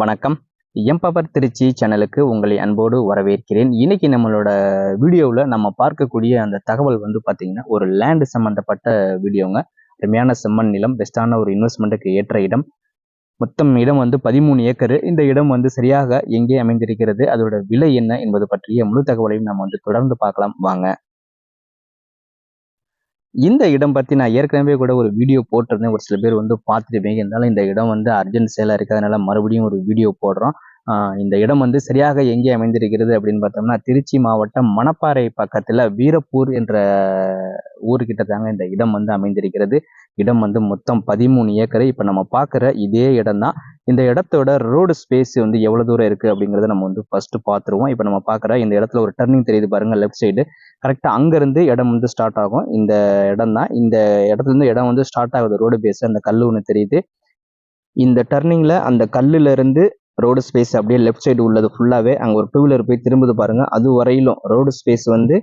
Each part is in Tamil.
வணக்கம். எம்பவர் திருச்சி சேனலுக்கு உங்களை அன்போடு வரவேற்கிறேன். இன்னைக்கு நம்மளோட வீடியோவில் நம்ம பார்க்கக்கூடிய அந்த தகவல் வந்து பார்த்தீங்கன்னா ஒரு லேண்டு சம்மந்தப்பட்ட வீடியோங்க. அருமையான செம்மண் நிலம் பெஸ்ட்டான ஒரு இன்வெஸ்ட்மெண்ட்டுக்கு ஏற்ற இடம். மொத்தம் இடம் வந்து பதிமூணு ஏக்கர். இந்த இடம் வந்து சரியாக எங்கே அமைந்திருக்கிறது அதோட விலை என்ன என்பது பற்றிய முழு தகவலையும் நம்ம வந்து தொடர்ந்து பார்க்கலாம். வாங்க. இந்த இடம் பற்றி நான் ஏற்கனவே கூட ஒரு வீடியோ போட்டிருந்தேன். ஒரு சில பேர் வந்து பார்த்துருப்பீங்க. இருந்தாலும் இந்த இடம் வந்து அர்ஜென்ட் சேலாக இருக்கிறதுனால மறுபடியும் ஒரு வீடியோ போடுறோம். இந்த இடம் வந்து சரியாக எங்கே அமைந்திருக்கிறது அப்படின்னு பார்த்தோம்னா திருச்சி மாவட்டம் மணப்பாறை பக்கத்தில் வீரப்பூர் என்ற ஊர்கிட்ட தாங்க இந்த இடம் வந்து அமைந்திருக்கிறது. இடம் வந்து மொத்தம் பதிமூணு ஏக்கரை. இப்போ நம்ம பார்க்குற இதே இடம் தான் இந்த இடத்தோட ரோடு ஸ்பேஸ் வந்து எவ்வளோ தூரம் இருக்குது அப்படிங்கிறத நம்ம வந்து ஃபர்ஸ்ட் பார்த்துருவோம். இப்போ நம்ம பார்க்குற இந்த இடத்துல ஒரு டர்னிங் தெரியுது பாருங்க லெஃப்ட் சைடு கரெக்டாக அங்கேருந்து இடம் வந்து ஸ்டார்ட் ஆகும். இந்த இடம் தான் இந்த இடத்துலேருந்து இடம் வந்து ஸ்டார்ட் ஆகுது ரோடு பேஸ் அந்த கல் ஒன்று தெரியுது. இந்த டர்னிங்கில் அந்த கல்லுல இருந்து ரோடு ஸ்பேஸ் அப்படியே லெஃப்ட் சைடு உள்ளது ஃபுல்லாகவே அங்கே ஒரு டூ வீலர் போய் திரும்புது பாருங்க. அது வரையிலும் ரோடு ஸ்பேஸ் வந்து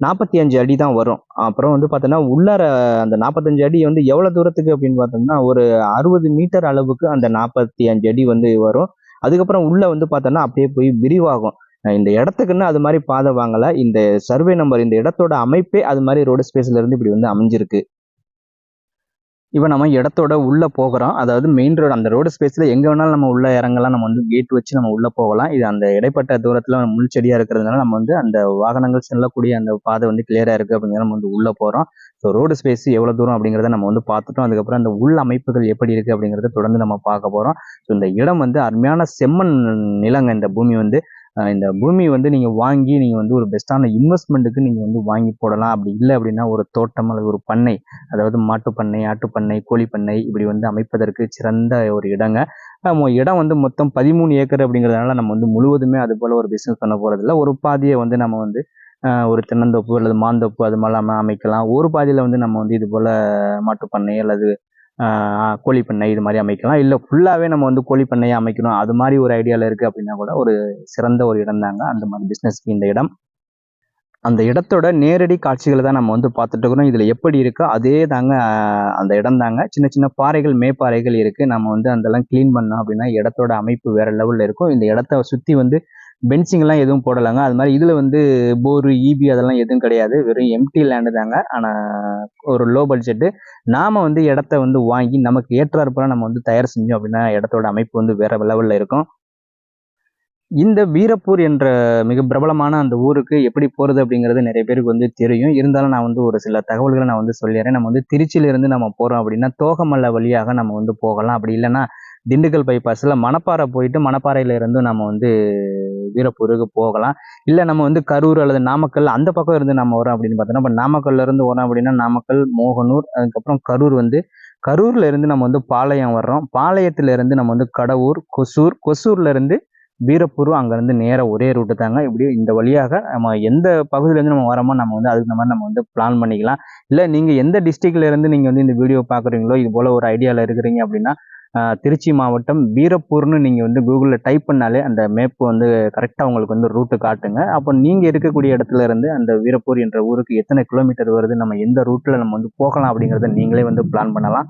நாற்பத்தி அஞ்சு அடி தான் வரும். அப்புறம் வந்து பார்த்தோன்னா உள்ளார அந்த நாற்பத்தஞ்சு அடி வந்து எவ்வளோ தூரத்துக்கு அப்படின்னு பார்த்தோம்னா ஒரு அறுபது மீட்டர் அளவுக்கு அந்த நாற்பத்தி அஞ்சு அடி வந்து வரும். அதுக்கப்புறம் உள்ளே வந்து பார்த்தோன்னா அப்படியே போய் விரிவாகும். இந்த இடத்துக்குன்னு அது மாதிரி பாதை வாங்கலை. இந்த சர்வே நம்பர் இந்த இடத்தோட அமைப்பே அது மாதிரி ரோடு ஸ்பேஸ்ல இருந்து இப்படி வந்து அமைஞ்சிருக்கு. இப்போ நம்ம இடத்தோட உள்ள போகிறோம் அதாவது மெயின் ரோடு அந்த ரோடு ஸ்பேஸ்ல எங்கே வேணாலும் நம்ம உள்ள இறங்கலாம். நம்ம வந்து கேட் வச்சு நம்ம உள்ள போகலாம். இது அந்த இடைப்பட்ட தூரத்துல முள் செடியா இருக்கிறதுனால நம்ம வந்து அந்த வாகனங்கள் செல்லக்கூடிய அந்த பாதை வந்து கிளியராக இருக்குது அப்படிங்கிற நம்ம வந்து உள்ள போறோம். ஸோ ரோடு ஸ்பேஸ் எவ்வளவு தூரம் அப்படிங்கிறத நம்ம வந்து பார்த்துட்டோம். அதுக்கப்புறம் அந்த உள் அமைப்புகள் எப்படி இருக்கு அப்படிங்கிறத தொடர்ந்து நம்ம பார்க்க போறோம். ஸோ இந்த இடம் வந்து அருமையான செம்மண் நிலங்க. இந்த பூமி வந்து இந்த பூமி வந்து நீங்க வாங்கி நீங்க வந்து ஒரு பெஸ்ட்டான இன்வெஸ்ட்மெண்ட்டுக்கு நீங்க வந்து வாங்கி போடலாம். அப்படி இல்லை அப்படின்னா ஒரு தோட்டம் அல்லது ஒரு பண்ணை அதாவது மாட்டுப்பண்ணை கோழி பண்ணை இப்படி வந்து அமைப்பதற்கு சிறந்த ஒரு இடங்க. இடம் வந்து மொத்தம் பதிமூணு ஏக்கர் அப்படிங்கிறதுனால நம்ம வந்து முழுவதுமே அது போல ஒரு பிசினஸ் பண்ண போறதில்ல. ஒரு பாதியை வந்து நம்ம வந்து ஒரு தென்னந்தோப்பு அல்லது மாந்தோப்பு அது மாதிரி அமைக்கலாம். ஒரு பாதியில் வந்து நம்ம வந்து இது போல மாட்டுப்பண்ணை அல்லது கோழிப்பண்ணை இது மாதிரி அமைக்கலாம். இல்லை ஃபுல்லாகவே நம்ம வந்து கோழிப்பண்ணையை அமைக்கணும். அது மாதிரி ஒரு ஐடியாவில் இருக்குது அப்படின்னா கூட ஒரு சிறந்த ஒரு இடம் தாங்க. அந்த மாதிரி பிஸ்னஸ்க்கு இந்த இடம். அந்த இடத்தோட நேரடி காட்சிகளை தான் நம்ம வந்து பார்த்துட்டு இருக்கிறோம். இதில் எப்படி இருக்கோ அதே தாங்க அந்த இடம் தாங்க. சின்ன சின்ன பாறைகள் மேப்பாறைகள் இருக்குது நம்ம வந்து அதெல்லாம் க்ளீன் பண்ணோம் அப்படின்னா இடத்தோட அமைப்பு வேறு லெவலில் இருக்கும். இந்த இடத்த சுற்றி வந்து பென்சிங்லாம் எதுவும் போடலைங்க. அது மாதிரி இதில் வந்து போரு இபி அதெல்லாம் எதுவும் கிடையாது. வெறும் எம்டி லேண்டு தாங்க. ஆனால் ஒரு லோ பட்ஜெட்டு நாம் வந்து இடத்த வந்து வாங்கி நமக்கு ஏற்றாற்போல நம்ம வந்து தயார் செஞ்சோம் அப்படின்னா இடத்தோட அமைப்பு வந்து வேறு லெவலில் இருக்கும். இந்த வீரப்பூர் என்ற மிக பிரபலமான அந்த ஊருக்கு எப்படி போகிறது அப்படிங்கிறது நிறைய பேருக்கு வந்து தெரியும். இருந்தாலும் நான் வந்து ஒரு சில தகவல்களை நான் வந்து சொல்லிடுறேன். நம்ம வந்து திருச்சியிலிருந்து நம்ம போகிறோம் அப்படின்னா தோகமல்ல வழியாக நம்ம வந்து போகலாம். அப்படி இல்லைன்னா திண்டுக்கல் பைபாஸில் மணப்பாறை போயிட்டு மணப்பாறையில் இருந்து நம்ம வந்து வீரப்பூருக்கு போகலாம். இல்லை நம்ம வந்து கரூர் அல்லது நாமக்கல் அந்த பக்கம் இருந்து நம்ம வரோம் அப்படின்னு பார்த்தோம்னா இப்போ நாமக்கல்ல இருந்து வரோம் அப்படின்னா நாமக்கல் மோகனூர் அதுக்கப்புறம் கரூர் வந்து கரூர்ல இருந்து நம்ம வந்து பாளையம் வர்றோம். பாளையத்துல இருந்து நம்ம வந்து கடவுர் கொசூர் கொசூர்ல இருந்து வீரப்பூர் அங்கேருந்து நேராக ஒரே ரூட்டு தாங்க. இப்படி இந்த வழியாக நம்ம எந்த பகுதியிலேருந்து நம்ம வரோமோ நம்ம வந்து அதுக்கு மாதிரி நம்ம வந்து பிளான் பண்ணிக்கலாம். இல்லை நீங்கள் எந்த டிஸ்ட்ரிக்ட்லேருந்து நீங்கள் வந்து இந்த வீடியோ பார்க்குறீங்களோ இது போல் ஒரு ஐடியாவில் இருக்கிறீங்க அப்படின்னா திருச்சி மாவட்டம் வீரப்பூர்னு நீங்கள் வந்து கூகுளில் டைப் பண்ணாலே அந்த மேப் வந்து கரெக்டாக உங்களுக்கு வந்து ரூட்டு காட்டுங்க. அப்போ நீங்கள் இருக்கக்கூடிய இடத்துல இருந்து அந்த வீரப்பூர் என்ற ஊருக்கு எத்தனை கிலோமீட்டர் வருது நம்ம எந்த ரூட்டில் நம்ம வந்து போகலாம் அப்படிங்கிறத நீங்களே வந்து பிளான் பண்ணலாம்.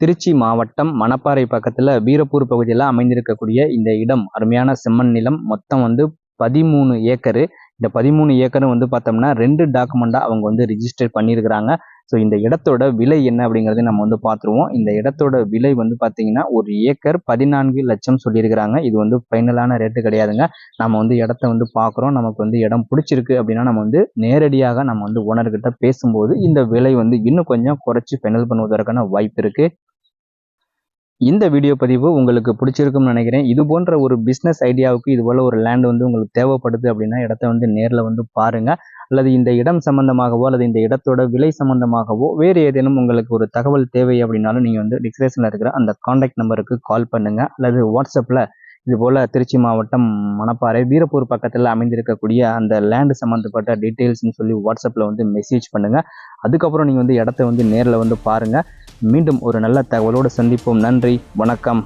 திருச்சி மாவட்டம் மணப்பாறை பக்கத்தில் வீரப்பூர் பகுதியில் அமைந்திருக்கக்கூடிய இந்த இடம் அருமையான செம்மண் நிலம் மொத்தம் வந்து பதிமூணு ஏக்கரு. இந்த பதிமூணு ஏக்கரும் வந்து பார்த்தோம்னா ரெண்டு டாக்குமெண்ட்டாக அவங்க வந்து ரிஜிஸ்டர் பண்ணியிருக்கிறாங்க. ஸோ இந்த இடத்தோட விலை என்ன அப்படிங்கிறத நம்ம வந்து பார்த்துருவோம். இந்த இடத்தோட விலை வந்து பார்த்தீங்கன்னா ஒரு ஏக்கர் பதினான்கு லட்சம் சொல்லியிருக்கிறாங்க. இது வந்து ஃபைனலான ரேட்டு கிடையாதுங்க. நம்ம வந்து இடத்த வந்து பார்க்குறோம். நமக்கு வந்து இடம் பிடிச்சிருக்கு அப்படின்னா நம்ம வந்து நேரடியாக நம்ம வந்து ஓனர்கிட்ட பேசும்போது இந்த விலை வந்து இன்னும் கொஞ்சம் குறைச்சி ஃபைனல் பண்ணுவதற்கான வாய்ப்பு இருக்குது இந்த வீடியோ பதிவு உங்களுக்கு பிடிச்சிருக்கும்னு நினைக்கிறேன். இது போன்ற ஒரு பிஸ்னஸ் ஐடியாவுக்கு இது போல ஒரு லேண்ட் வந்து உங்களுக்கு தேவைப்படுது அப்படின்னா இடத்த வந்து நேரில் வந்து பாருங்கள் அல்லது இந்த இடம் சம்பந்தமாகவோ அல்லது இந்த இடத்தோட விலை சம்பந்தமாகவோ வேறு ஏதேனும் உங்களுக்கு ஒரு தகவல் தேவை அப்படின்னாலும் நீங்கள் வந்து டிஸ்கிரிப்ஷனில் இருக்கிற அந்த காண்டாக்ட் நம்பருக்கு கால் பண்ணுங்கள் அல்லது வாட்ஸ்அப்பில் இதுபோல் திருச்சி மாவட்டம் மணப்பாறை வீரப்பூர் பக்கத்தில் அமைந்திருக்கக்கூடிய அந்த லேண்டு சம்மந்தப்பட்ட டீட்டெயில்ஸ்னு சொல்லி வாட்ஸ்அப்பில் வந்து மெசேஜ் பண்ணுங்கள் அதுக்கப்புறம் நீங்கள் வந்து இடத்த வந்து நேரில் வந்து பாருங்கள் மீண்டும் ஒரு நல்ல தகவலோடு சந்திப்போம். நன்றி வணக்கம்.